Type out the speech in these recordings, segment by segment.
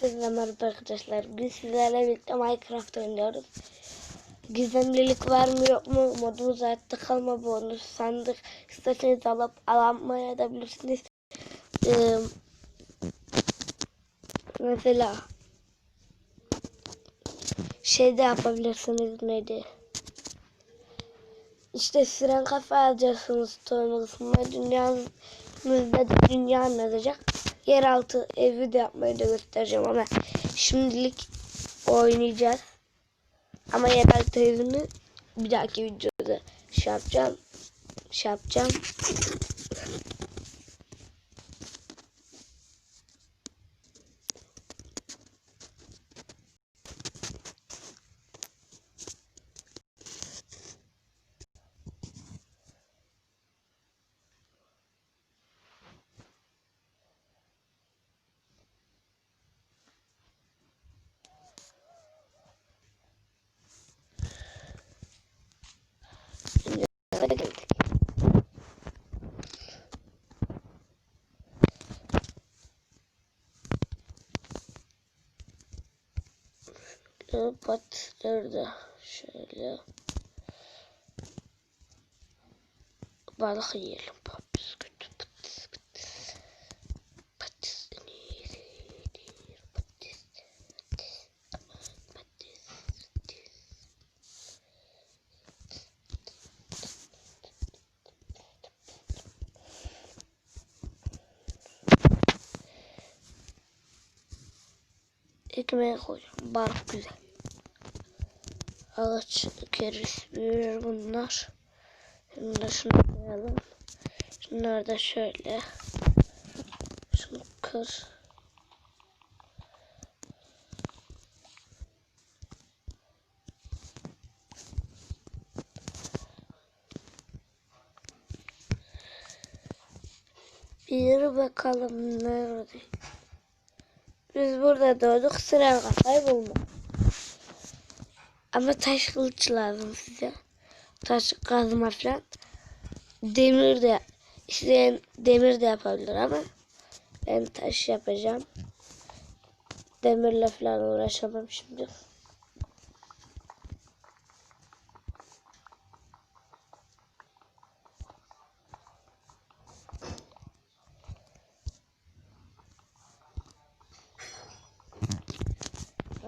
Hepinize merhaba arkadaşlar. Bugün sizlerle birlikte Minecraft oynuyoruz. Gizemlilik var mı yok mu? Modumuz hayatta kalma bonus. Sandık isterseniz alıp alamaya da bilirsiniz. Ee, mesela şey de yapabilirsiniz neydi? İşte siren kafa alacaksınız toyma kısmına. Dünyanızda da dünya yazacak. Yeraltı evi de yapmayı da göstereceğim ama şimdilik oynayacağız. Ama yeraltı evini bir dahaki videoda şey yapacağım. Şey yapacağım. Hadi geldik. Patları da şöyle balık yiyelim. Ekmeğe koyacağım. Balık güzel. Ağaç keriz büyür bunlar. Şimdi de şunu koyalım. Şunları da şöyle. Şunu kır. Bir bakalım nerede? Biz burada doğduk sıra kafayı bulmak. Ama taş kılıç lazım size. Taş kazma falan. Demir de isteyen demir de yapabilir ama ben taş yapacağım. Demirle falan uğraşamam şimdi.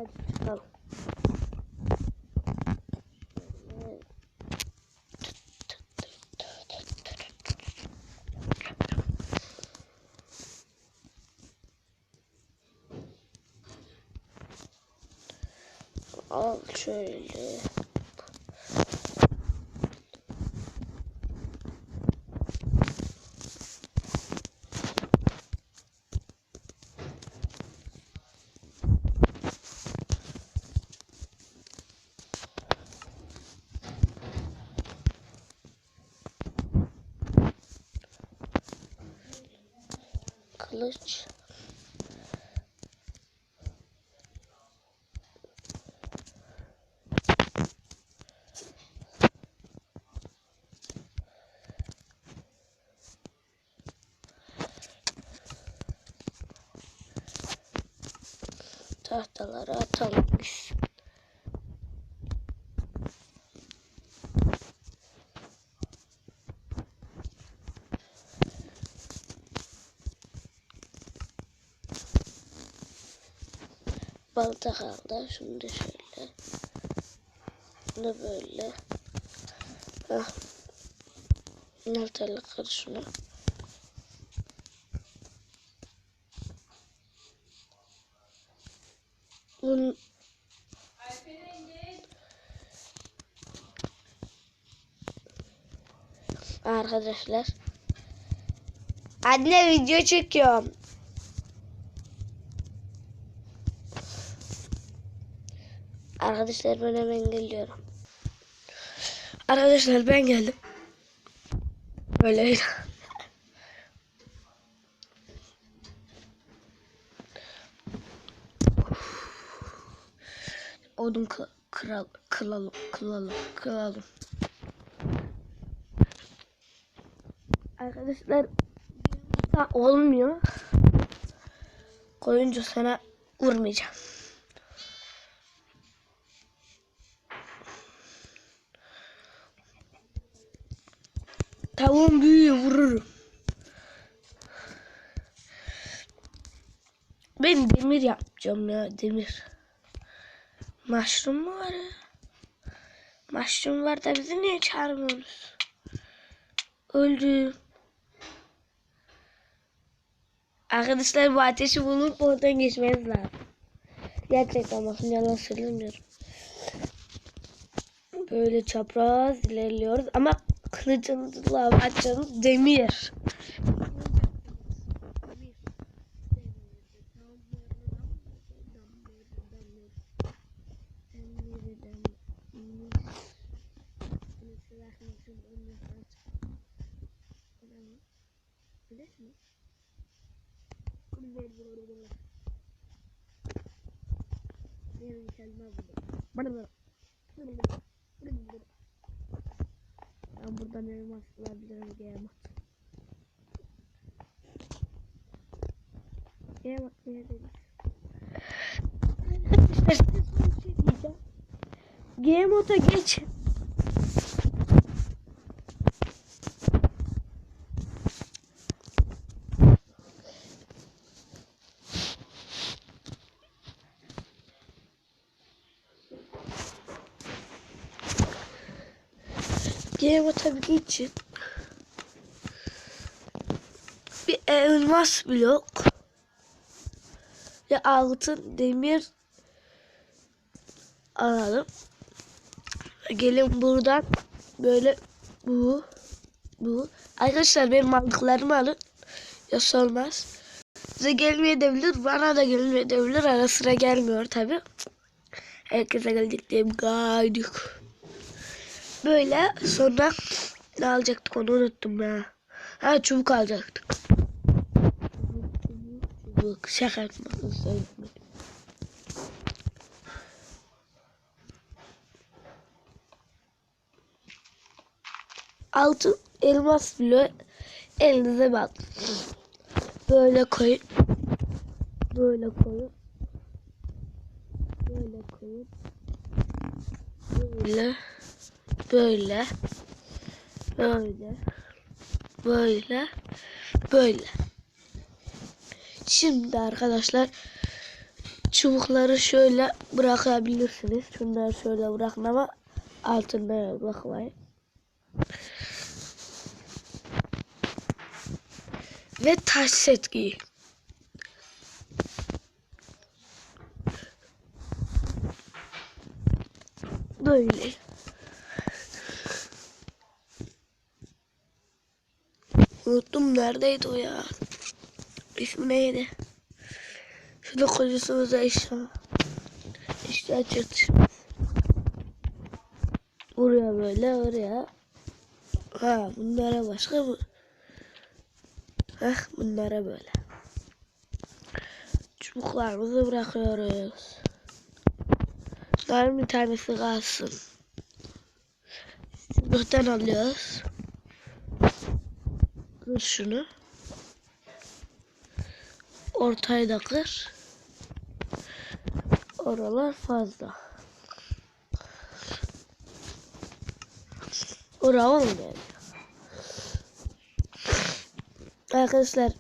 Hadi çıkalım. Al şöyle. Kılıç. Tahtaları atalım. Balta kaldı. Şunu da şöyle. Bunu da böyle. Hah. Baltayla kır şunu. Arkadaşlar. Anne video çekiyorum. Arkadaşlar ben hemen geliyorum. Arkadaşlar ben geldim. Böyle. Odun kı kıral kılalım kılalım kılalım. Arkadaşlar olmuyor. Koyunca sana vurmayacağım. Ben demir yapacağım ya demir. Mushroom mu var ya? Mushroom var da bizi niye çağırmıyorsunuz? Öldü. Arkadaşlar bu ateşi bulup oradan geçmeniz lazım. Gerçekten bakın yalan söylemiyorum. Böyle çapraz ilerliyoruz ama kılıcımızla açacağımız demir. Ben buradan elmas bulabilirim diyemem. Diyemem diyemem. Arkadaşlar size son bir şey diyeceğim. Game moda geç. Moda bir geçin. Bir elmas blok. Ve altın demir alalım. Gelin buradan böyle bu bu. Arkadaşlar benim mantıklarımı alın. Yoksa olmaz. Size gelmeyebilir, bana da gelmeyebilir. Ara sıra gelmiyor tabi. Herkese gelecek diye gaydık. Böyle sonra ne alacaktık onu unuttum ya. Ha çubuk alacaktık. Çubuk şaka yapmasın söylemedim. altı elmas bile elinize bak. Böyle koyun. Böyle koyun. Böyle koyun. Böyle. Böyle. Böyle. Böyle. Böyle. Şimdi arkadaşlar çubukları şöyle bırakabilirsiniz. Şunları şöyle bırakın ama altına bırakmayın. Ve taş set. Böyle. Unuttum neredeydi o ya? İsmi neydi? Şurada kocasımıza eşya. Eşya çatışması. Buraya böyle oraya. Ha bunlara başka mı? Heh bunlara böyle. Çubuklarımızı bırakıyoruz. Bunların bir tanesi kalsın. Çubuktan alıyoruz. Kır şunu. Ortayı da kır. Oralar fazla. Ora olmuyor. Arkadaşlar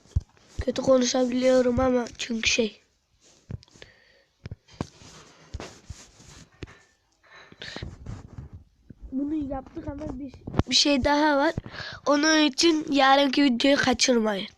kötü konuşabiliyorum ama çünkü şey. Bunu yaptık ama bir, bir şey daha var. Onun için yarınki videoyu kaçırmayın.